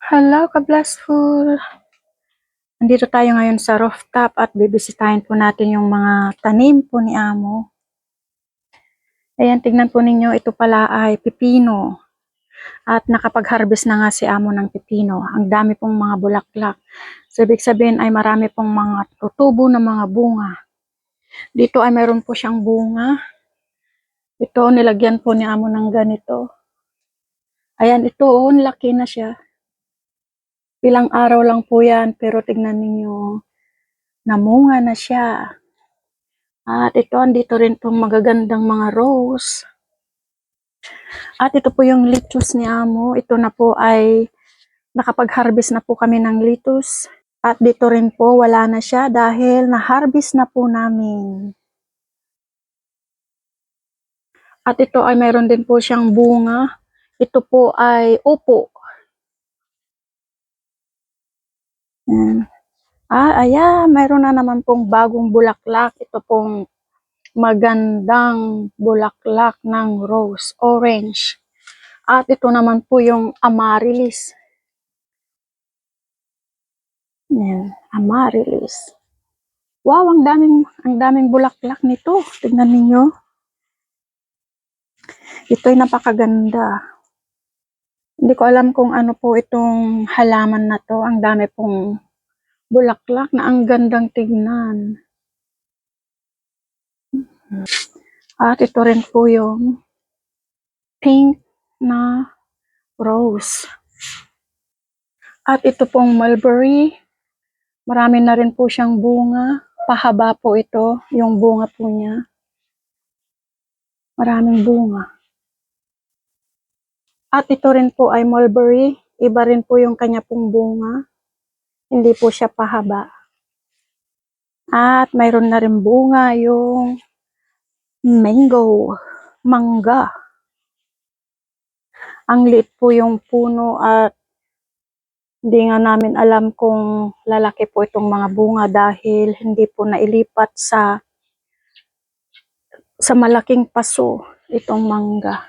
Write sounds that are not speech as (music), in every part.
Hello, ka-blessful! Nandito tayo ngayon sa rooftop at bibisitahin po natin yung mga tanim po ni Amo. Ayan, tignan po ninyo, ito pala ay pipino. At nakapag-harvest na nga si Amo ng pipino. Ang dami pong mga bulaklak. So, ibig sabihin ay marami pong mga tutubo na mga bunga. Dito ay meron po siyang bunga. Ito, nilagyan po ni Amo ng ganito. Ayan, ito, oh, laki na siya. Ilang araw lang po yan, pero tignan ninyo, namunga na siya. At ito, andito rin pong magagandang mga rose. At ito po yung lettuce ni Amo. Ito na po ay nakapag-harvest na po kami ng lettuce. At dito rin po, wala na siya dahil na-harvest na po namin. At ito ay mayroon din po siyang bunga. Ito po ay upo. Yan. Ah, ayan, mayroon na naman pong bagong bulaklak. Ito pong magandang bulaklak ng rose, orange. At ito naman po yung amaryllis. Yan, amaryllis. Wow, ang daming, ang daming bulaklak nito. Tignan ninyo. Ito'y napakaganda. Hindi ko alam kung ano po itong halaman na to. Ang dami pong bulaklak na ang gandang tignan. At ito rin po yung pink na rose. At ito pong mulberry. Marami na rin po siyang bunga. Pahaba po ito, yung bunga po niya. Maraming bunga. At ito rin po ay mulberry. Iba rin po yung kanya pong bunga. Hindi po siya pahaba. At mayroon na rin bunga yung mango, mangga. Ang liit po yung puno at hindi nga namin alam kung lalaki po itong mga bunga dahil hindi po nailipat sa sa malaking paso itong mangga.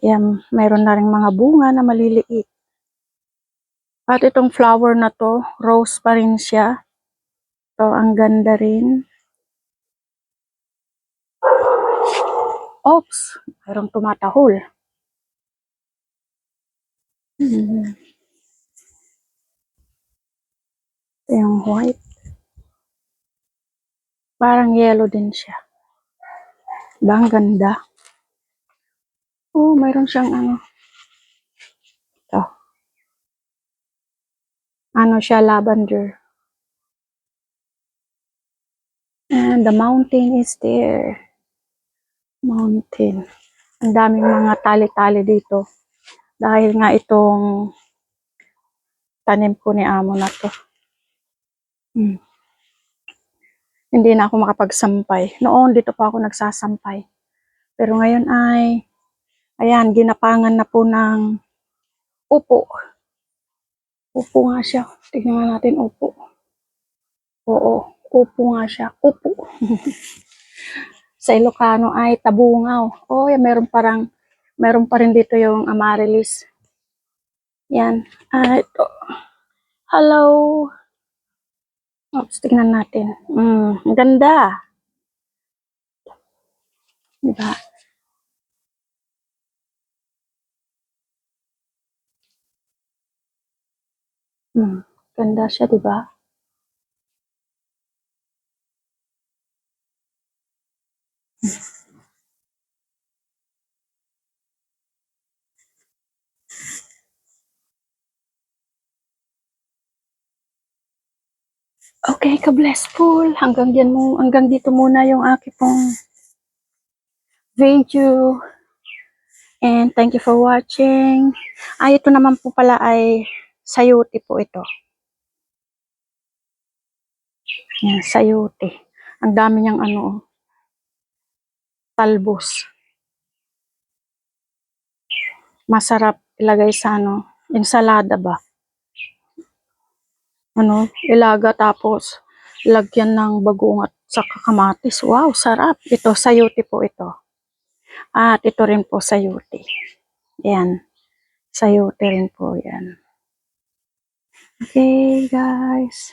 Yan, mayroon na rin mga bunga na maliliit. At itong flower na to, rose pa rin siya. So, ang ganda rin. Oops, mayroong tumatahol. (laughs) Hmm. Yung white. Parang yellow din siya. Diba, ang ganda. Oh, mayroon siyang ano. Ito. Ano siya, lavender. And the mountain is there. Mountain. Ang daming mga tali-tali dito. Dahil nga itong tanim ko ni amo na to. Hmm. Hindi na ako makapagsampay. Noon, dito pa ako nagsasampay. Pero ngayon ay, ayan, ginapangan na po ng upo. Upo nga siya. Tignan natin, upo. Oo, upo nga siya. Upo. (laughs) Sa Ilocano ay tabungaw. Oh, yan, meron parang, meron pa rin dito yung amaryllis. Yan. Ah, ito. Hello. Oops, tignan natin. Mm, ganda. Diba? Hmm, ganda siya, diba? Okay, ka-blessful. Hanggang yan mo, hanggang dito muna yung aking pong video. And thank you for watching. Ay, ito naman po pala ay sayuti po ito. Yan, sayuti. Ang dami niyang ano, oh, talbos. Masarap ilagay sa ano, ensalada ba? Ano, ilaga tapos lagyan ng bagong at saka kamatis. Wow, sarap. Ito, sayuti po ito. At ito rin po sayuti. Yan. Sayuti rin po yan. Okay, guys.